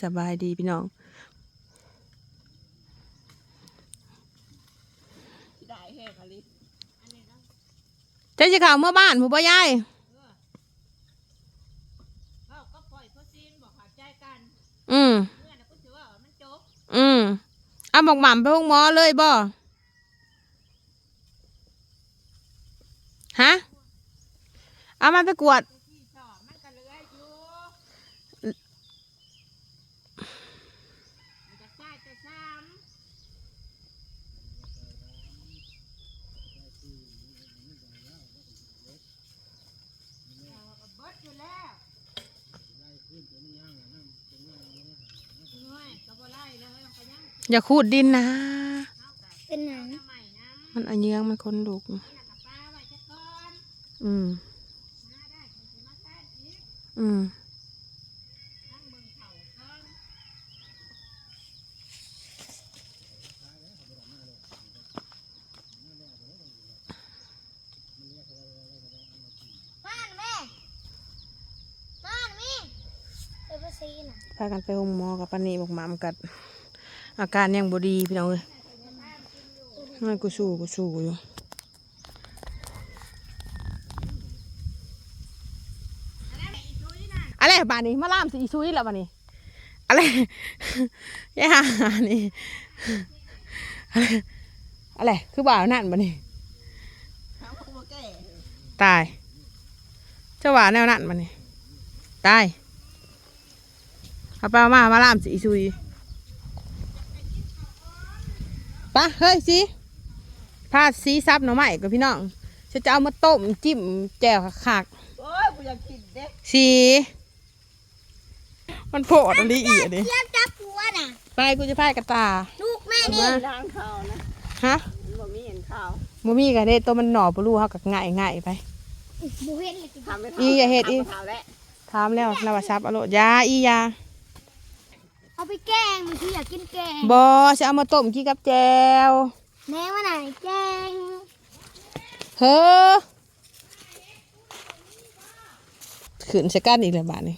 สบายดีพี่น้องได้แห้งอะไรเจ้าจะข่าวเมื่อบ้านผู้บ่ยายเขาก็ปล่อยเขาซีนบอกเข้าใจกันอืมเมื่อน่ะก็ถือว่ามันจบอืมเอาบอกหม่ำไปห้องหมอเลยบ่ฮะ เอามันไปกวด ที่ชอบมันก็เหลืออยู่มันจะใช้แต่ซ้ำเอาก็เบิดอยู่แล้วน้อยก็บ่ไล่เลยมันก็ยัง อย่าขูดดินนะเอาแต่เป็นหนังน้ำใหม่นะมันอันเยื้องมันคนดุกนี่น่ะกับป้าไว้จะก่อนอืมมาได้ถึงสิมาแท้อีกอืมนั่งเบิ่งเขาก่อนบ้านแม่บ้านแม่เอเวอร์ซีน่ะพากันไปห้องหมอกับปานนีบอกหม่ำกัด อาการยังบดีพี่น้องเอ้ยมันกูสู้กูสู้อยู่อะไรบ้านนี้มาล่ามสิอีซุยแล้วบ้านนี้อะไรย่านี่อะไรอะไรคือบ่าวนั่นบ้านนี้เขาก็บ่แก่ตายเจ้าว่าแนวนั่นบ้านนี้ตายเอาไปเอามามาล่ามสิอีซุยไปะเฮ้ยสิพาสีซับหน่อไม้กับพี่น้องฉันจะเอามาต้มจิ้มแจ่วคักโอ้ยกูอยากกินเด้ๆสีมันโผล่อันนี้อีกอันนี้เทียบจับหัวน่ะ ไปกูจะพายกระตา ลูกแม่เอานี่มาล้างข้าวนะฮะมันบ่มีเห็นข้าวมูมี่กันเด้ตัวมันหน่อปลูเฮากับง่ายง่ายๆไปบูเห็นเลยทำไม่อีอย่าเฮ็ดอีข้าวแล้วถามแล้วนาวาซับอโลดยาอียา เอาไปแกงมันคืออยากกินแกงบอจะเอามาต้มกินกับแจวแม่ว่าไหนแกงเฮ้อขืนสกันอีกแล้วบาทนี่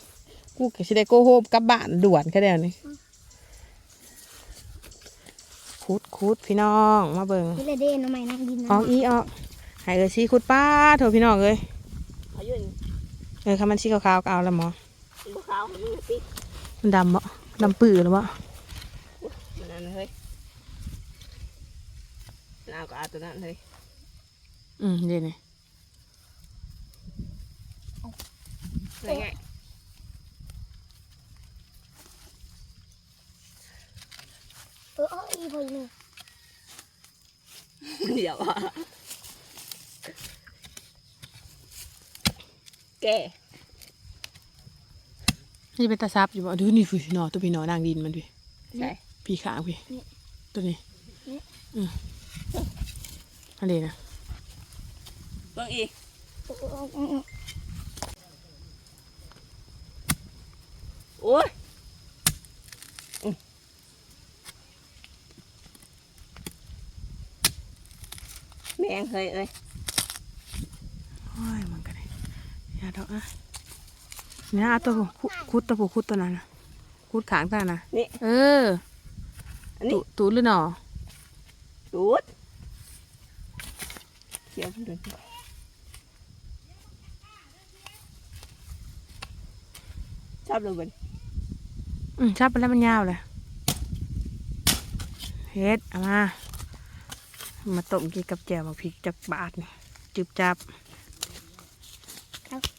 กูก็สิได้โกโฮมกลับบ้านด่วนแค่เดียวนี่คุดคุดพี่น้องมาเบิ่งนี่เลยเด่นเอาใหม่นั่งดินนะออกอีออกใหายเลยสิคุดป้าโถพี่น้องเอ้ยอายุนี่เออคำมันสีขาวๆก็เอาแล้วหมอบ่ข้าวของมึงสิมันดำบ่ ดำปื้อหรือบ่มันนั่นเฮ้ยน้าก็เอาตัวนั้นเฮ้ยอืมเดี๋ยวนี่ได้ไงเออเอาอีพอนี่เดี๋ยวอะแก่ นี่เป็นตาซับอยู่บ่ดูนี่คือพี่น้องตัวพี่น้องนางดินมันพี่ใช่พี่ขางพี่ตัวนี้อืมอันนี้นะเบิ่งอีกเออเอาเอาเอาโอ้ยอืมแมงเฮ้ยเอ้ยโอ้ยมันก็ได้อย่าดอกอะ เนี่ยเอาตัวผู้คุดตัวผู้คุดตัวนั้นนะคุดขางตานะนี่เอออันนี้ ตูตูดหรือหนอดูดเขียวมันดูดชอบเลยเบนอืมชับไปแล้วมันยาวเลยเฮ็ดเอามา มาต้มกินกับแจ่วมาพริกจักบาทนี่จึบจับเอา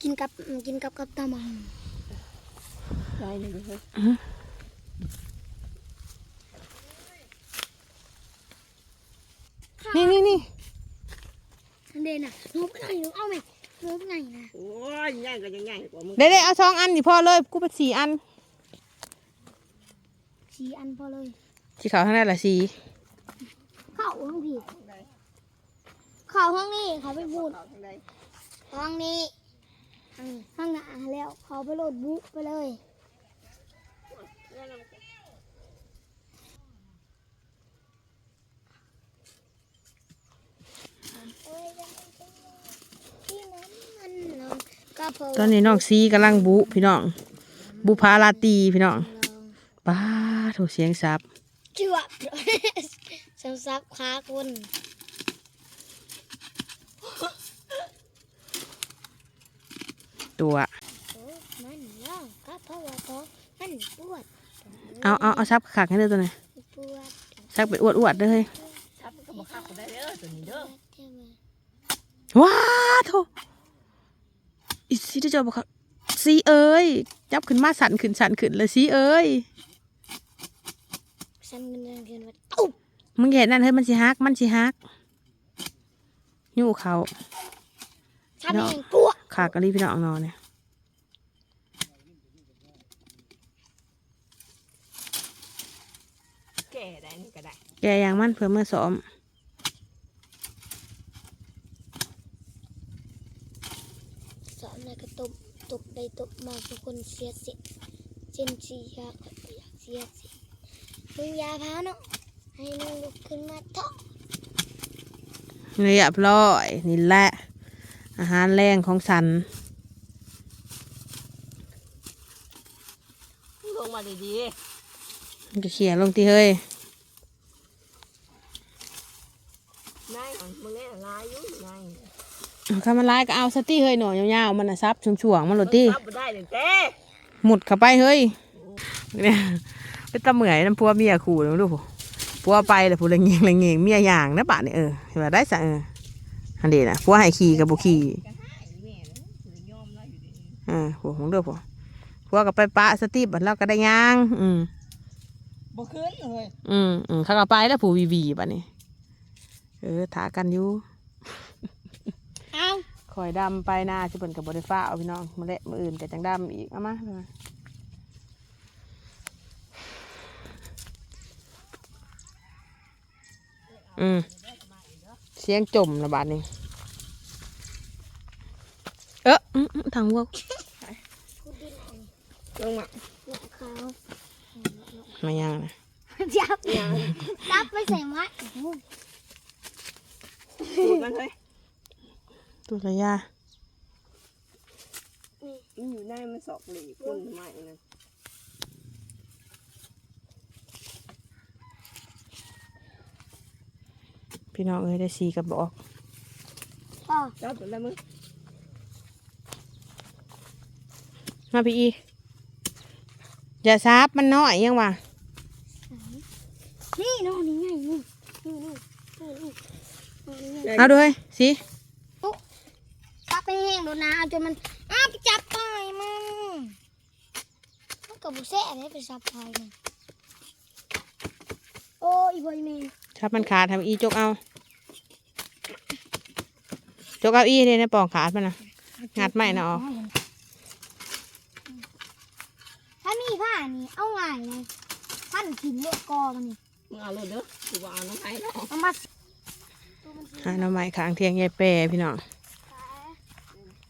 กินกับกินกับกับตามังได้เลยเฮ้ยนี่นี่นี่อันเด่นน่ะหนูไปไหนหนูเอาไหมหนูไปไหนนะโอ้ยใหญ่ก็ยังใหญ่กว่ามึงเด้ๆเอาสองอันนี่พอเลยกูไปสี่อันสีอันพอเลยสีขาวทั้งนั้นแหละสีเข้าห้องผิดเข้าห้องนี้เขาไปบูดเอาทางใดห้องนี้ ห้องหน้าแล้วเขาไปโหลดบุ๊กไปเลยที่นั้นมันนอนกระเพาะตอนนี้น้องซีกำลังบุพี่น้อง บุพาราตรีพี่น้องป้าถูกเสียงซับจวบสับซับขาคน ตัวโอ้มันเล่าก็เพราะว่าท้องมันปวดเอาเอาเอาซับขักให้เด้อตัวนี้ปวดซักเป็นอวดอวดๆเด้อเฮ้ยชับก็บ่คักก็ได้เด้อตัวนี้เด้อใช่ไหมว้าโถอีสิที่เจะบอกครับสีเอ้ยจับขึ้นมาสั่นขึ้นสั่นขึ้นเลยสีเอ้ยฉันเงินเดือนเกินว่าตุ๊บมึงเห็นนั่นเฮ้ยมันสิฮักมันสิฮักยู่เขาฉันเองกลัว ขากะรีพี่น้องนอนเนี่ยแก่ได้นี่ก็ได้แกอย่างมันเพื่อเมื่อซ้อมสอนนายก็ตบตบไปตบมาทุกคนเสียสิเจนสียากอยากเสียสิมึงอยาพาเนาะให้มึงลุกขึ้นมาเถอะเรียบร้อยนี่แหละ อาหารแรงของสันลงมาดีมันจะเขี่ยลงที่เฮ้ยๆนายของมึงเนี่ยลายอยู่นายข้ามันลายก็เอาสตี้เฮ้ยหน่อยยาวๆมันนะซับช่วงๆมันโรตี้ซับบ่ได้เลยเต้หมุดเข้าไปเฮ้ยเนี่ยเป็นตาเหมื่อยน้ำพัวเมียขู่นะลูกพัวไปแต่พัวละเงียงละเงียงเมียอย่างนะป่ะเนี่ยเออเห็นว่าได้สะเออ อันนี้นะพัวให้ขี่กับบุขี่ก็ให้แม่นะยอมแล้วอยู่ดีเออผัวของเด้อผัวผัวก็ไปปะสตีบัดเราก็ได้ย่าง อืมบ่ขึ้นเลยอืมอืมเขาก็ไปแล้วผู้วีวีบัดนี้ เออถากันอยู่เอาคอยดำไปหน้าสิเปิ่นกับบริฟ้าเอาพี่น้องมาเละมืออื่นแต่จังดำอีกเอามาเอามาอืม เสียงจมระบาดนี้เอออื้ออื้อทางวัวพูดดินอันลงมาหนักเขามายังนะจับจับไปใส่ไม้โอ้โหสูดมันเฮ้ยตัวระยะมันอยู่ในมันสอกหลีพุ่นใหม่นะ พี่น้องเอ้ยได้สีกระบอกพ่อจับตัวแล้วมึงมาพี่อีอย่าซับมันน้อยยังวะนี่น้องนี่ไงนี่นี่นี่นี่นี่นี่เอาด้วยสิจับไปแห้งโดนน้ำเอาจนมันอ้าวไปจับไปมึงมันกับบุเซ่เนี่ยไปจับไปมันโอ้ยบอยแมน ถ้ามันขาดทำอีจกเอา จกเอาอีเลยในปองขาดมันนะงัดไม่นะออกถ้ามีผ้านี่เอาง่ายเลยท่านถิ่นเลือกกอมันนี่มึงเอาเลยเด้อกูว่าเอาน้ำให้แล้วเอามาตัวมันสิหาหน่อไม้ขางเทียงยายแปรพี่น้อง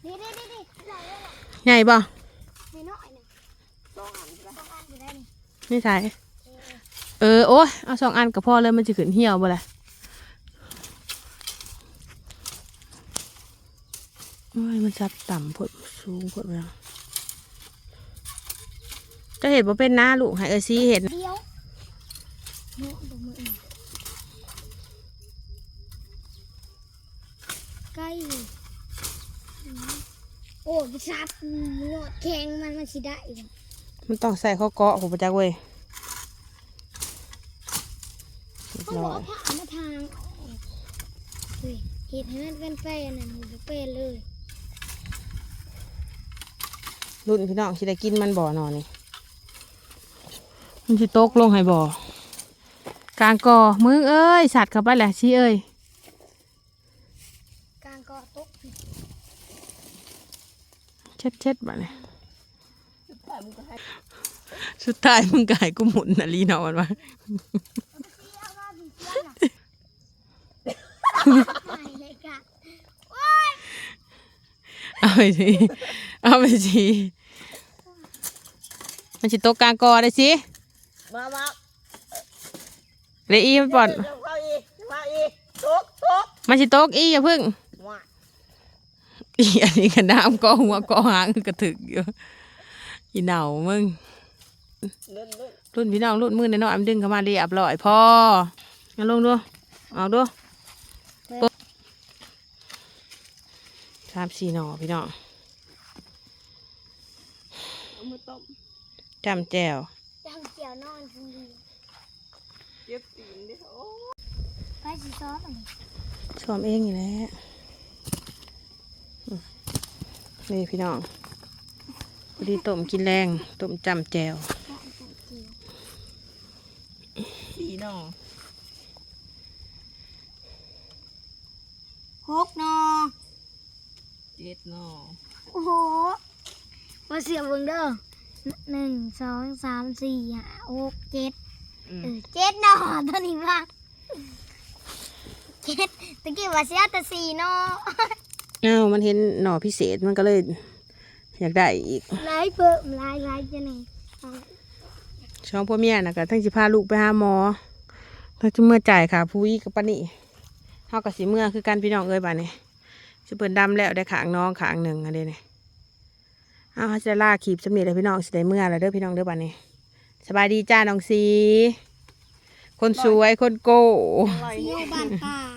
นี่นี่นี่นี่ไหนเลยใหญ่บ่นี่น้อยหนึ่งต้องอ่านใช่ปะต้องอ่านอยู่ได้นี่นี่ใส่ เออโอ้ยเอาสองอันกับพ่อเลยมันจะขึ้นเหี่ยวบ่ล่ะโอ้ยมันซับต่ำพดสูงพดไปแล้วจะเห็นว่าเป็นหน้าลูกให้เออซีเห็นเดียวใกล้โอ้ยไปซับเนาะแข็งมันมันสิได้อีกมันต้องใส่ข้อเกาะผมประจักเว้ย เรียบเขาร้บออยกผ่ามาทางออกเฮ้ยเห็ดให้มันเป็นแป้นน่ะมันบ่เป็นเลยรุ่นพี่น้องสิได้กินมันบ่อนอนนี่มันสิตกลงให้บ่อกลางกอมึงเอ้ยสัตว์เข้าไปแหละชี้เอ้ยกลางก็ตกเช็ดเช็ดๆบ่เนี่ยแต่มึงก็ให้สุดท้ายมึงกายกูหมุนนาลีนอนวะเอามาบีบ เพื่อนน่ะไม่เลยกะโอ้ยเอาไปสิเอาไปสิมันสิตกกลางกอได้สิมามาเลยอีมันปอดเดี๋ยวเข้าอีกมาอีกทุกทุกมันสิตกอีอย่าพึ่งว่าอีอันนี้ก็น้ำก็หัวก็หางกระถึกอยู่อีเหนามึงเล่นเล่นรุ่นพี่น้องรุ่นมือน้อยๆมันดึงเข้ามาเรียบร้อยพอ เอาลงดูเอาดูปุ๊บสามสี่หน่อพี่น้องเอามาต้มจำแจวยังเกี่ยวนอนคนเดียวเก็บตีนดิโอ้ไปสิซ้อมอันนี้ชอมเองอยู่แล้วอืมนี่พี่น้องพอดีต้มกินแรงต้มจำแจวก็อันจังเกี่ยวสีหนอ หกนอ เจ็ดหนอโอ้โหมาเสียบเบิ่งเด้อหนึ่งสองสามสี่ห้าหกเจ็ดอืมเออเจ็ดนอตัวนี้มากเจ็ดตะกี้ว่าเสียแต่สี่นออ้าวมันเห็นหน่อพิเศษมันก็เลย อยากได้อีกหลายเพิ่มหลายหลายจะไหนเอาช่องพ่อเมียนะก็ทั้งสิพาลูกไปหาหมอทั้งจะเมื่อจ่ายค่ะผู้อีกับปานนี่เฮากับสิเมื่อคือกันพี่น้องเอ้ยบ้าน นี้สิเปิ่นดำแล้วได้ขางน้องขางหนึ่งอันเดนี่อ้าเขาจะลากขีบสำเร็จเลยพี่น้องสิได้เมื่อแล้วเด้อพี่น้องเด้อบ้านนี้สบายดีจ้าน้องสีคนสวยคนโก้ ลอย อยู่บ้านป่า